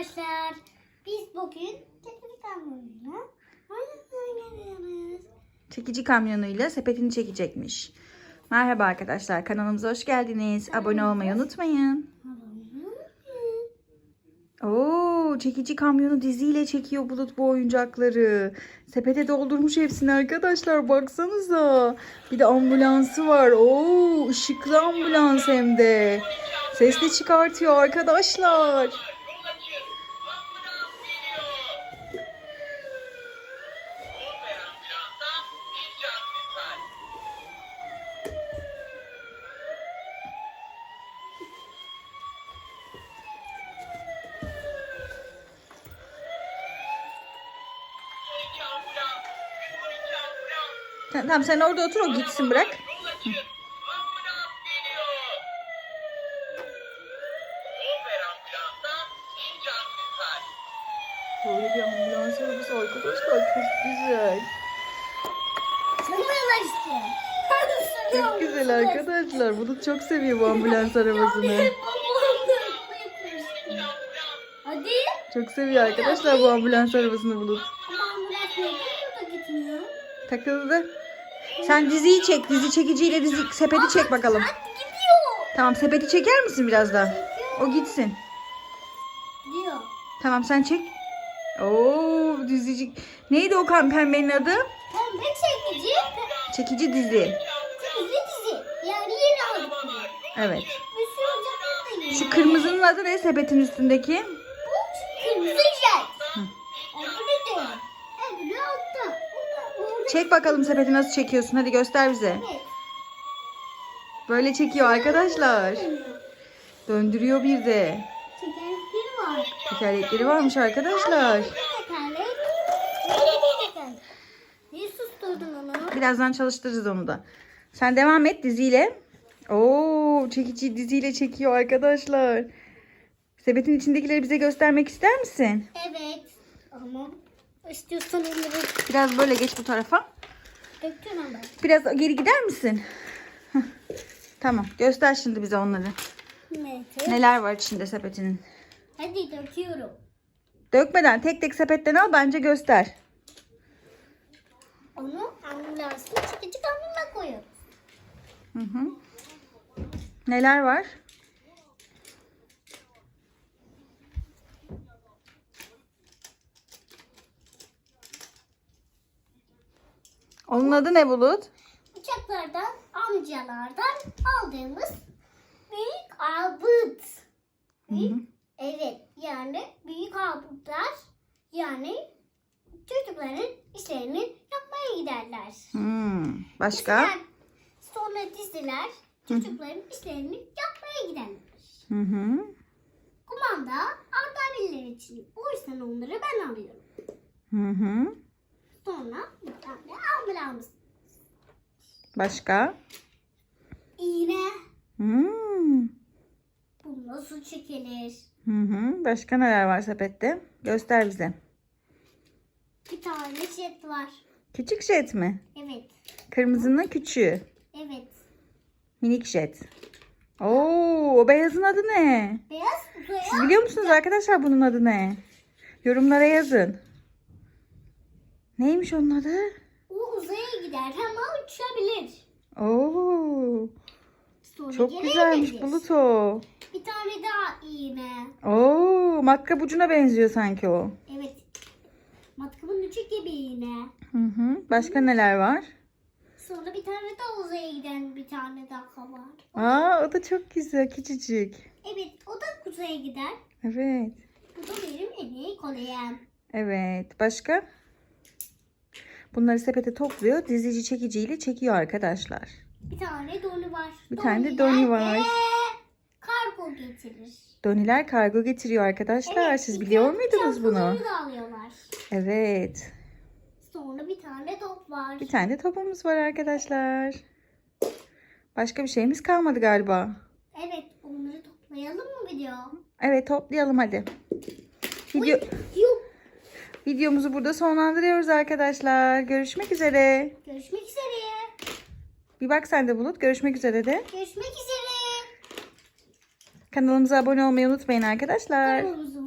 arkadaşlar. Biz bugün çekici kamyonuyla oynuyoruz. Çekici kamyonuyla sepetini çekecekmiş. Merhaba arkadaşlar kanalımıza hoş geldiniz. Abone olmayı unutmayın. Oo, çekici kamyonu diziyle çekiyor Bulut bu oyuncakları. Sepete doldurmuş hepsini arkadaşlar baksanıza. Bir de ambulansı var. Oo, ışıklı ambulans hem de. Ses de çıkartıyor arkadaşlar. Tamam sen orada otur o gitsin bırak. Böyle bir ambulans arabası arkadaşlar çok güzel. İşte. Çok güzel arkadaşlar. Bulut çok seviyor bu ambulans arabasını. Hadi. Çok seviyor arkadaşlar bu ambulans arabasını Bulut. Ama ambulans neden gitmiyor? Takıldı. Sen diziyi çek. Dizi çekiciyle dizi sepeti çek bakalım. Tamam sepeti çeker misin biraz daha? O gitsin. Gidiyor. Tamam sen çek. Oo dizici. Neydi o pembenin adı? Pembe çekici. Çekici dizi. Çekici dizi. Yani yeni aldık. Evet. Şu kırmızının adı ne sepetin üstündeki? Bu kırmızı jet. Öbürü altta. Burada. Çek bakalım sepeti nasıl çekiyorsun. Hadi göster bize. Böyle çekiyor arkadaşlar. Döndürüyor bir de. Tekerlekleri var. Tekerlekleri varmış arkadaşlar. Tekerlek. Susturdun onu? Birazdan çalıştırırız onu da. Sen devam et diziyle. Oo, çekici diziyle çekiyor arkadaşlar. Sepetin içindekileri bize göstermek ister misin? Evet. Ama istiyorsan elleri Biraz böyle geç bu tarafa. döktüm ama. Biraz geri gider misin? Heh. Tamam. Göster şimdi bize onları. Neyse. Neler var içinde sepetinin. Hadi döküyorum. Dökmeden tek tek sepetten al bence göster. Onu ambulansın çekici kamyonuna koyuyorum. Hı hı. Neler var? Onun adı ne Bulut? Uçaklardan, amcalardan aldığımız büyük albut. Büyük, evet yani büyük albutlar yani çocukların işlerini yapmaya giderler. Hmm, başka? Diziler, sonra diziler çocukların işlerini yapmaya giderler. Hı hı. Kumanda Ardaviler için. O yüzden onları ben alıyorum. Hı hı. Sonra bir tane ambulans. Başka? İğne. Hmm. Bu nasıl çekilir? Hı hı. Başka neler var sepette? Göster bize. Bir tane jet var. Küçük jet mi? Evet. Kırmızının küçüğü. Evet. Minik jet. Oo, o beyazın adı ne? Beyaz uzaya. Siz biliyor musunuz arkadaşlar bunun adı ne? Yorumlara yazın. Neymiş onun adı? O uzaya gider ama uçabilir. Oo, Sonra çok geri güzelmiş gelir. Bulut o. Bir tane daha iğne. Oo, matkap ucuna benziyor sanki o. Evet. Matkabın ucu gibi iğne. Hı hı. Başka neler var? Sonra bir tane daha uzaya giden bir tane daha var. Aa, o da çok güzel, küçücük. Evet o da uzaya gider. Evet. Bu da benim en iyi kolyem. Evet. Başka? Bunları sepete topluyor. Dizici çekiciyle çekiyor arkadaşlar. Bir tane donu var. Bir tane de Doniler doni var. de Kargo getirir. Doniler kargo getiriyor arkadaşlar. Evet, Siz biliyor muydunuz bunu? da alıyorlar. Evet. Sonra bir tane top var. Bir tane de topumuz var arkadaşlar. Başka bir şeyimiz kalmadı galiba. Evet onları toplayalım mı video? Evet toplayalım hadi. Video, Yok. videomuzu burada sonlandırıyoruz arkadaşlar. Görüşmek üzere. Görüşmek üzere. Bir bak sen de Bulut. Görüşmek üzere de. Görüşmek üzere. Kanalımıza abone olmayı unutmayın arkadaşlar. Kanalımıza